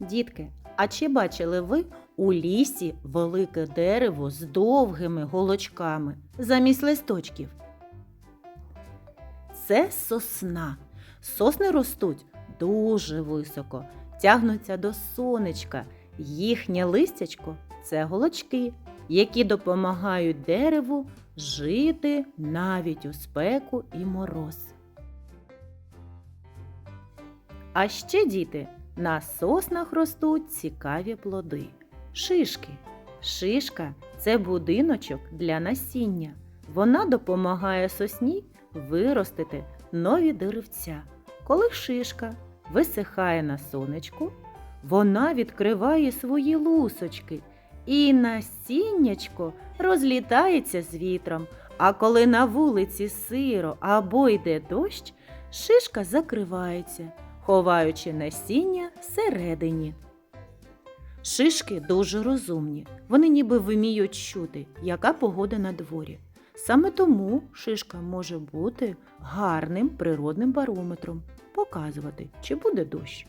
Дітки, а чи бачили ви у лісі велике дерево з довгими голочками замість листочків? Це сосна. Сосни ростуть дуже високо, тягнуться до сонечка. Їхнє листячко це голочки, які допомагають дереву жити навіть у спеку і мороз. А ще діти, на соснах ростуть цікаві плоди. Шишки. Шишка це будиночок для насіння. Вона допомагає сосні виростити нові деревця. Коли шишка висихає на сонечку, вона відкриває свої лусочки, і насіннячко розлітається з вітром. А коли на вулиці сиро або йде дощ, шишка закривається, ховаючи насіння всередині. Шишки дуже розумні. Вони ніби вміють чути, яка погода на дворі. Саме тому шишка може бути гарним природним барометром, показувати, чи буде дощ.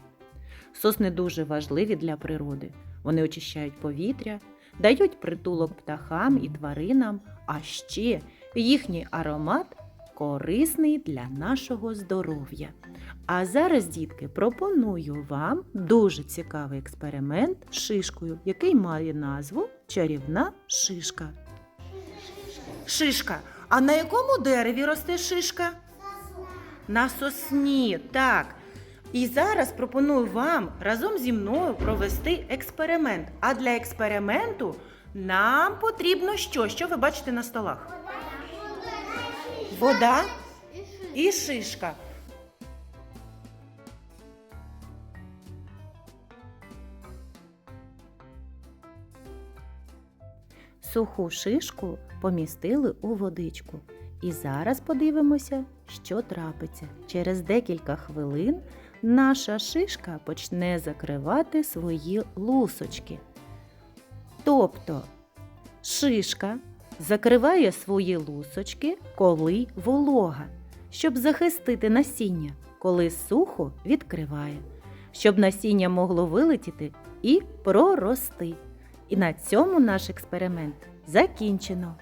Сосни дуже важливі для природи. Вони очищають повітря, дають притулок птахам і тваринам, а ще їхній аромат корисний для нашого здоров'я. А зараз, дітки, пропоную вам дуже цікавий експеримент з шишкою, який має назву Чарівна шишка. Шишка. А на якому дереві росте шишка? На сосні, так. І зараз пропоную вам разом зі мною провести експеримент. А для експерименту нам потрібно що? Що ви бачите на столах? Вода і шишка. Суху шишку помістили у водичку. І зараз подивимося, що трапиться. Через декілька хвилин наша шишка почне закривати свої лусочки. Тобто шишка закриває свої лусочки, коли волога, щоб захистити насіння, коли сухо відкриває, щоб насіння могло вилетіти і прорости. І на цьому наш експеримент закінчено.